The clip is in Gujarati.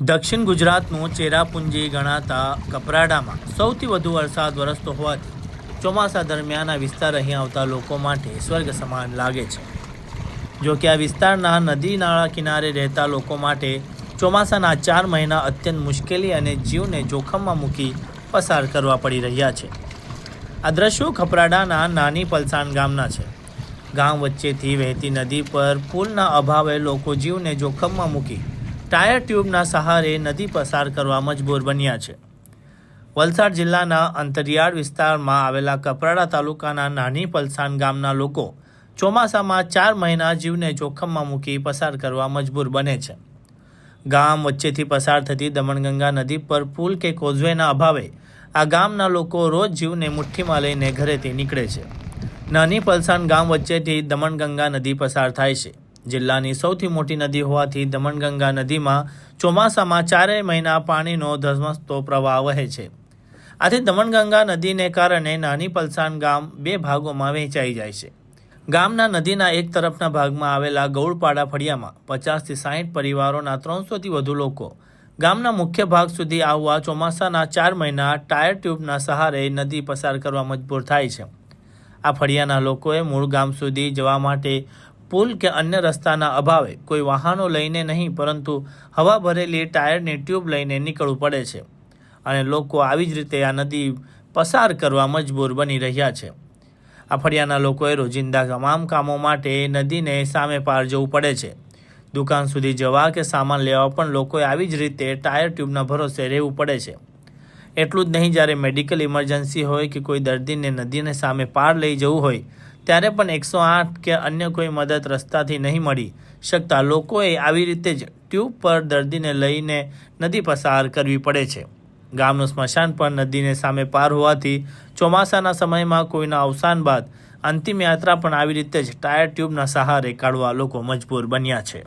દક્ષિણ ગુજરાતનું ચેરાપુંજી ગણાતા કપરાડામાં સૌથી વધુ વરસાદ વરસતો હોવાથી ચોમાસા દરમિયાન આ વિસ્તાર અહીં આવતા લોકો માટે સ્વર્ગ સમાન લાગે છે. જો કે આ વિસ્તારના નદી નાળા કિનારે રહેતા લોકો માટે ચોમાસાના ચાર મહિના અત્યંત મુશ્કેલી અને જીવને જોખમમાં મૂકી પસાર કરવા પડી રહ્યા છે. આ દ્રશ્યો ખપરાડાના નાની પલસાણ ગામના છે. ગામ વચ્ચેથી વહેતી નદી પર પુલના અભાવે લોકો જીવને જોખમમાં મૂકી ટાયર ટ્યુબના સહારે નદી પસાર કરવા મજબૂર બન્યા છે. વલસાડ જિલ્લાના અંતરિયાળ વિસ્તારમાં આવેલા કપરાડા તાલુકાના નાની પલસાણ ગામના લોકો ચોમાસામાં ચાર મહિના જીવને જોખમમાં મૂકી પસાર કરવા મજબૂર બને છે. ગામ વચ્ચેથી પસાર થતી દમણગંગા નદી પર પુલ કે કોઝવેના અભાવે આ ગામના લોકો રોજ જીવને મુઠ્ઠીમાં લઈને ઘરેથી નીકળે છે. નાની પલસાણ ગામ વચ્ચેથી દમણગંગા નદી પસાર થાય છે. જિલ્લાની સૌથી મોટી નદી હોવાથી દમણગંગા નદીમાં ચોમાસામાં ચારેય મહિના પાણીનો ધસમસતો પ્રવાહ વહે છે. આથી દમણગંગા નદીને કારણે નાની પલસાણ ગામ બે ભાગોમાં વહેંચાઈ જાય છે. ગામના નદીના એક તરફના ભાગમાં આવેલા ગૌળપાડા ફળિયામાં પચાસથી સાહીઠ પરિવારોના ત્રણસોથી વધુ લોકો ગામના મુખ્ય ભાગ સુધી આવવા ચોમાસાના ચાર મહિના ટાયર ટ્યુબના સહારે નદી પસાર કરવા મજબૂર થાય છે. આ ફળિયાના લોકોએ મૂળ ગામ સુધી જવા માટે પુલ કે અન્ય રસ્તાના અભાવે કોઈ વાહનો લઈને નહીં, પરંતુ હવા ભરેલી ટાયરની ટ્યુબ લઈને નીકળવું પડે છે. અને લોકો આવી જ રીતે આ નદી પસાર કરવા મજબૂર બની રહ્યા છે. આ ફળિયાના લોકોએ રોજિંદા તમામ કામો માટે નદીને સામે પાર જવું પડે છે. દુકાન સુધી જવા કે સામાન લેવા પણ લોકોએ આવી જ રીતે ટાયર ટ્યુબના ભરોસે રહેવું પડે છે. એટલું જ નહીં, જ્યારે મેડિકલ ઇમરજન્સી હોય કે કોઈ દર્દીને નદીને સામે પાર લઈ જવું હોય, ત્યારે પણ એકસો આઠ કે અન્ય કોઈ મદદ રસ્તાથી નહીં મળી શકતા લોકોએ આવી રીતે જ ટ્યુબ પર દર્દીને લઈને નદી પસાર કરવી પડે છે. ગામનું સ્મશાન પણ નદીને સામે પાર હોવાથી ચોમાસાના સમયમાં કોઈના અવસાન બાદ અંતિમ યાત્રા પણ આવી રીતે જ ટાયર ટ્યુબના સહારે કાઢવા લોકો મજબૂર બન્યા છે.